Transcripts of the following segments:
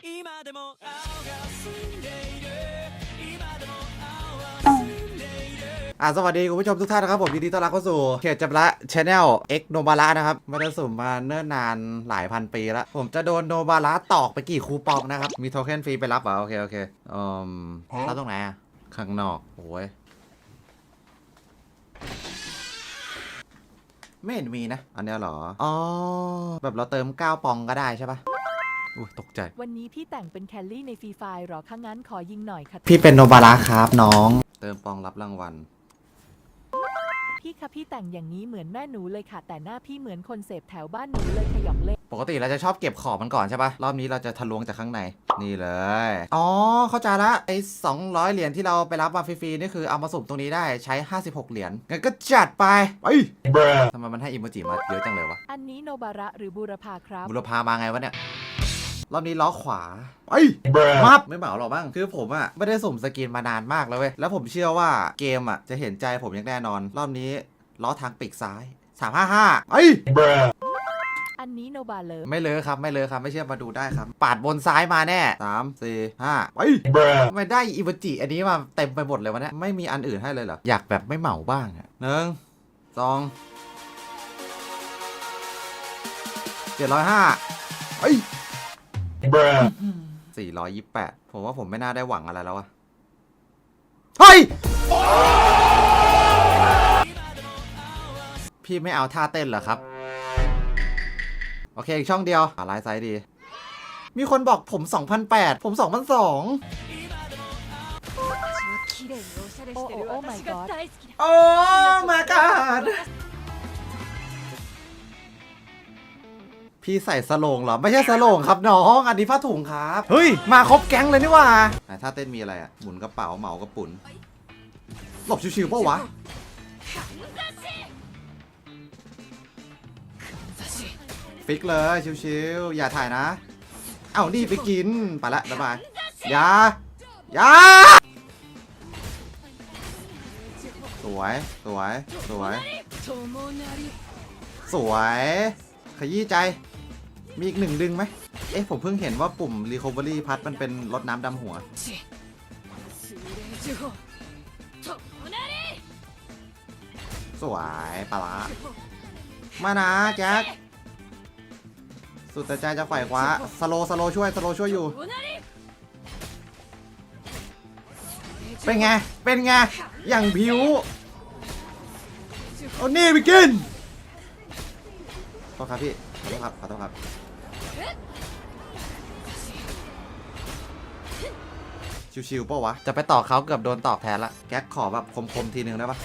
今でも青が澄んでいる今でも青は澄んでいる อ่าสวัสดีคุณผู้ชมทุกท่านนะครับ ผมยินดีต้อนรับเข้าสู่เขตจับละชแนลเอ็กโนบาระนะครับไม่ได้สุ่มมาเนิ่นนานหลายพันปีแล้ว ผมจะโดนโนบาระตอกไปกี่คูปองนะครับ มีโทเค็นฟรีไปรับเหรอโอเค โอเคอืมรับตรงไหนอ่ะ ข้างนอก โอ้ย ไม่เห็นมีนะ อันเนี้ยเหรอ อ๋อ แบบเราเติม 9 ปองก็ได้ใช่ปะ อุ้ยตกใจ วันนี้พี่แต่งเป็นแคลรี่ในฟรีไฟร์หรอข้างนั้นขอยิงหน่อยค่ะพี่เป็นโนบาระครับน้อง เติมปองรับรางวัล พี่คะพี่แต่งอย่างนี้เหมือนแม่หนูเลยค่ะ แต่หน้าพี่เหมือนคนเสพแถวบ้านหนูเลยขยองเล่นปกติเราจะชอบเก็บขอบมันก่อนใช่ปะรอบนี้เราจะทะลวงจากข้างใน นี่เลย อ๋อ เข้าใจละ ไอ้200เหรียญที่เราไปรับมาฟรีๆ นี่คือเอามาสุ่มตรงนี้ได้ใช้ 56 เหรียญ งั้นก็จัดไปไปทำไมมันให้อิโมจิมาเยอะจังเลยวะ อันนี้โนบาระหรือบูรพาครับ บุรพามาไงวะเนี่ย รอบนี้ล้อขวาไปมับไม่เหมาหรอกบ้างคือผมอะไม่ได้สุ่มสกินมานานมากแล้วเว้ยแล้วผมเชื่อว่าเกมอะจะเห็นใจผมอย่างแน่นอน รอบนี้ล้อทางปีกซ้าย355ไปอันนี้โนบาเลยไม่เลอะครับไม่เลอะครับไม่เชื่อมาดูได้ครับ ปาดบนซ้ายมาแน่สามสี่ห้าไปทำไมได้อีวจิอันนี้มาเต็มไปหมดเลยวะเนี่ยไม่มีอันอื่นให้เลยเหรออยากแบบไม่เหมาบ้างอะหนึ่งสองเจ็ดร้อยห้าเอ้ ยสี่ร้อยยี่แปดผมว่าผมไม่น่าได้หวังอะไรแล้ววะเฮ้ย พี่ไม่เอาท่าเต้นเหรอครับ โอเค อีกช่องเดียวอ่าไลฟ์ไซด์ดี มีคนบอกผม 2008 ผม 2002 โอ้โอ้โอ้ my god โอ้ my god พี่ใส่สโลงเหรอ ไม่ใช่สโลงครับน้อง อันนี้ผ้าถุงครับ เฮ้ย มาครบแก๊งเลยนี่หว่าไหนถ้าเต้นมีอะไรอะ หมุนกระเป๋าเหมากระปุ่น หลบชิวๆปะวะ ฟิกเลยชิวๆ อย่าถ่ายนะ เอ้านี่ไปกิน ไปละบ๊ายบายอย่าอย่าสวย สวย สวย สวย ขยี้ใจ มีอีกหนึ่งดึงไหม เอ๊ะผมเพิ่งเห็นว่าปุ่ม Recovery พัดมันเป็นรดน้ำดำหัว สวยปะละมานะแจ็ค สุดแต่ใจจะไขว่คว้า สโลสโลช่วย สโลช่วยอยู่ เป็นไง เป็นไง อย่างผิว เอานี่ไปกิน ษครับพี่ขอโทษครับขอโทษครับชิวๆปะวะ จะไปต่อเขาเกือบโดนตอกแทนละ แก๊กขอแบบคมๆทีนึงได้ปะ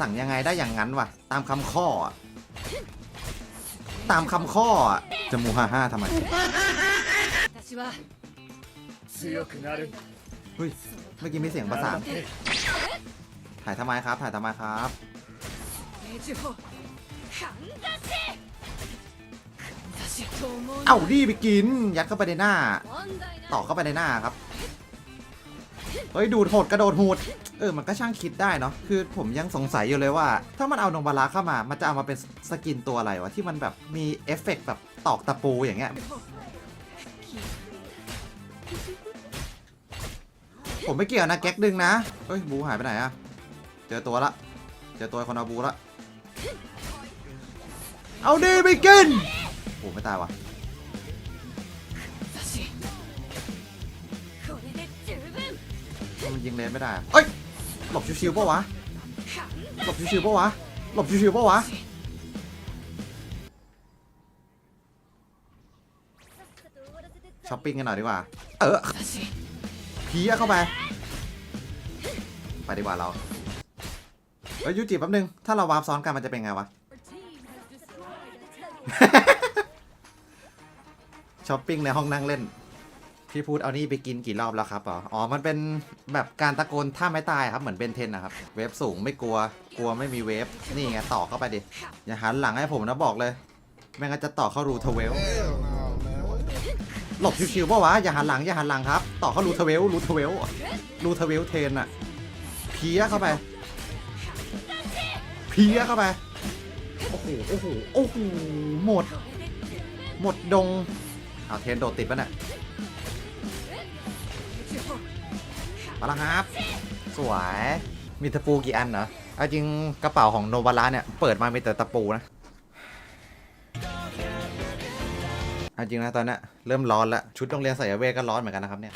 สั่งยังไงได้อย่างนั้นวะ ตามคำข้ออะตามคำข้ออะจะมูฮ่าฮ่าทำไมเฮ้ย เมื่อกี้มีเสียงประสาน ถ่ายทำไมครับ ถ่ายทำไมครับ เอาดีไปกิน ยัดเข้าไปในหน้า ต่อเข้าไปในหน้าครับ เฮ้ย ดูดโหดกระโดดหูด เออ มันก็ช่างคิดได้เนาะ คือผมยังสงสัยอยู่เลยว่า ถ้ามันเอานงบาราเข้ามา มันจะเอามาเป็นสกินตัวอะไรวะ ที่มันแบบมีเอฟเฟกต์แบบตอกตะปูอย่างเงี้ย ผมไม่เกี่ยวนะแก๊กดึงนะเฮ้ย บูหายไปไหนอะ เจอตัวละ เจอตัวคนเอาบูละ เอาดีไปกินโอ้ไม่ตายวะมันยิงเลนไม่ได้อะเอ้ย หลบชิวๆปะวะ หลบชิวๆปะวะ หลบชิวๆปะวะช้อปปิ้งกันหน่อยดีกว่า เออพียเข้าไป ไปดีกว่าเรา เฮ้ยยูจิแป๊บนึง ถ้าเราวาร์ปซ้อนกันมันจะเป็นไงวะ ช้อปปิ้งในห้องนั่งเล่น พี่พูดเอานี่ไปกินกี่รอบแล้วครับอ๋ออ๋อ มันเป็นแบบการตะโกนท่าไม่ตายครับ เหมือนเบนเทนนะครับ เวฟสูงไม่กลัว กลัวไม่มีเวฟ นี่ไงต่อเข้าไปดิ อย่าหันหลังให้ผมนะบอกเลย ไม่งั้นจะต่อเข้ารูทเวล หลบชิวๆป่าวะ อย่าหันหลังอย่าหันหลังครับ ต่อเข้ารูทเวลรูทเวลรูทเวลเทนอะเพี้ยเข้าไป เพี้ยเข้าไป โอ้โห โอ้โห โอ้โห หมด หมดดงเอาเทนโดดติดปะเนี่ยมาแล้วครับ สวย มีตะปูกี่อันเหรอเอาจริงกระเป๋าของโนบาระเนี่ย เปิดมามีแต่ตะปูนะเอาจริงนะตอนนี้เริ่มร้อนแล้วชุดโรงเรียนสายเวทก็ร้อนเหมือนกันนะครับเนี่ย